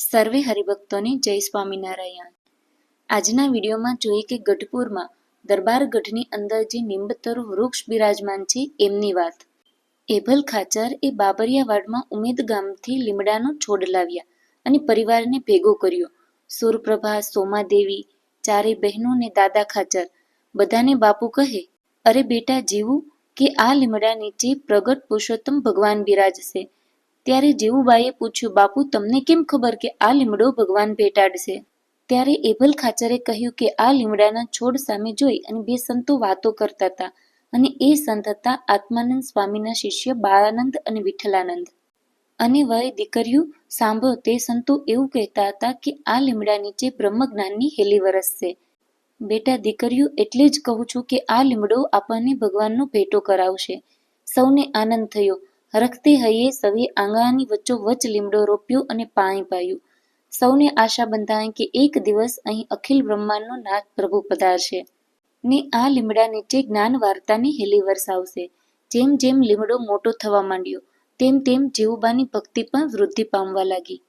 સર્વે હરિભક્તોને જય સ્વામિનારાયણ. આજના વિડીયોમાં જોઈએ કે ગઢપુરમાં દરબાર ગઢની અંદર જે નિંબતરુ વૃક્ષ બિરાજમાન છે એમની વાત. એભલ ખાચર એ બાબરિયાવાડમાં ઉમેદ ગામથી લીમડાનો છોડ લાવ્યા અને પરિવારને ભેગો કર્યો. સુરપ્રભા, સોમાદેવી, ચારે બહેનો ને દાદા ખાચર બધાને બાપુ કહે, અરે બેટા, જીવું કે આ લીમડા નીચે પ્રગટ પુરુષોત્તમ ભગવાન બિરાજશે? ત્યારે જેવુબાઈએ પૂછ્યું, બાપુ, તમને કેમ ખબર કે આ લીમડો ભગવાન ભેટાડશે? ત્યારે એભલ ખાચરે કહ્યું કે, આ લીમડાના છોડ સામે જોઈ અને બે સંતો વાતો કરતા હતા અને એ સંત હતા આત્માનંદ સ્વામીના શિષ્ય બાળાનંદ અને વિઠ્ઠલાનંદ. અને વય દીકરીઓ, સાંભળો, તે સંતો એવું કહેતા હતા કે, આ લીમડા નીચે બ્રહ્મજ્ઞાનની હેલી વરસશે. બેટા, દીકરીઓ, એટલે જ કહું છું કે આ લીમડો આપણને ભગવાનનો ભેટો કરાવશે. સૌને આનંદ થયો. હરખતે હૈયે સવે આંગણાની વચ લીમડો રોપ્યો અને પાણી પાયું. સૌને આશા બંધાય કે એક દિવસ અહીં અખિલ બ્રહ્માંડનો નાથ પ્રભુ પધારશે. ને આ લીમડા નીચે જ્ઞાન વાર્તાની હેલી વરસાવશે. જેમ જેમ લીમડો મોટો થવા માંડ્યો, તેમ તેમ જેવુબાની ભક્તિ પણ વૃદ્ધિ પામવા લાગી.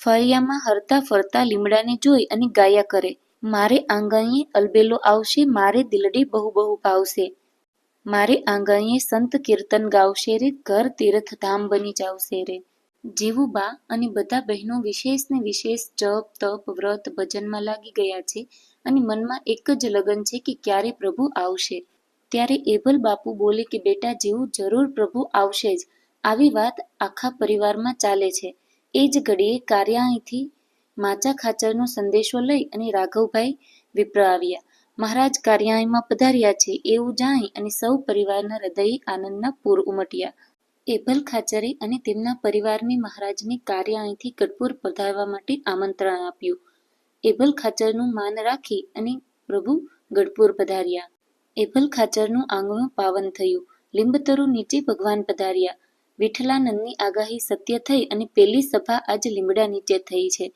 ફળિયામાં હરતા ફરતા લીમડાને જોઈ અને ગાયા કરે, મારે આંગણીએ અલબેલો આવશે, મારે દિલડી બહુ બહુ ભાવશે. મારે આંગણીએ સંત કીર્તન ગાવશે રે, ઘર તીર્થ ધામ બની જાવશે રે. જીવુબા અને બધા બહેનો વિશેષ ને વિશેષ જપ, તપ, વ્રત, ભજનમાં લાગી ગયા છે અને મનમાં એક જ લગન છે કે ક્યારે પ્રભુ આવશે. ત્યારે એભલ બાપુ બોલે કે, બેટા, જેવું જરૂર પ્રભુ આવશે જ. આવી વાત આખા પરિવારમાં ચાલે છે. એ જ ઘડીએ કાર્યાણીથી માચા ખાચરનો સંદેશો લઈ અને રાઘવભાઈ વિપ્ર આવ્યા. મહારાજ કાર્યાયમાં પધાર્યા છે એવું જાણી અને સૌ પરિવારના હૃદયે આનંદના પૂર ઉમટ્યા. એભલ ખાચરે અને તેમના પરિવારને મહારાજને કાર્યાણીથી ગઢપુર પધારવા માટે આમંત્રણ આપ્યું. એભલ ખાચરનું માન રાખી અને પ્રભુ ગઢપુર પધાર્યા. એભલ ખાચરનું આંગણું પાવન થયું. લીંબતરુ નીચે ભગવાન પધાર્યા. વિઠલાનંદની આગાહી સત્ય થઈ અને પેલી સભા આજ લીમડા નીચે થઈ છે.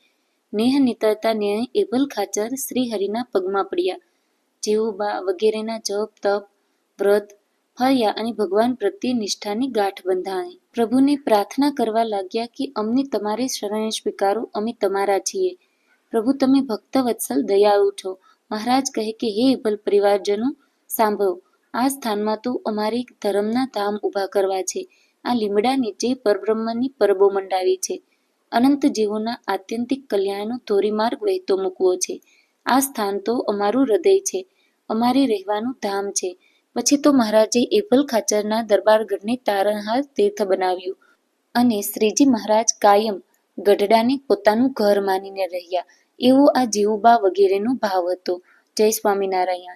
નેહ નીતરતા ન્યાય એભલ ખાચર શ્રી હરિના પગમાં પડ્યા. જેવુબા વગેરેના જપ, તપ, વ્રત, ફર્યા અને ભગવાન પ્રત્યે નિષ્ઠાની ગાંઠ બંધાણી. પ્રભુને પ્રાર્થના કરવા લાગ્યા કે અમને તમારી શરણે સ્વીકારો, અમે તમારા છીએ. પ્રભુ, તમે ભક્ત વત્સલ દયાળુ છો. મહારાજ કહે કે, હે ભલ પરિવારજનો, સાંભળો. આ સ્થાનમાં તો અમારે ધર્મના ધામ ઊભા કરવા છે. આ લીમડા નીચે પરબ્રહ્મની પરબો મંડાવી છે. અનંત જીવોના આત્યંતિક કલ્યાણનો ધોરીમાર્ગ વહેતો મૂકવો છે. આ સ્થાન તો અમારું હૃદય છે. અમારે રહેવાનું ધામ છે. પછી તો મહારાજે એપલ ખાચરના દરબારગઢને તારણહાર તીર્થ બનાવ્યું અને શ્રીજી મહારાજ કાયમ ગઢડાને પોતાનું ઘર માનીને રહ્યા. એવો આ જીવુબા વગેરેનો ભાવ હતો. જય સ્વામિનારાયણ.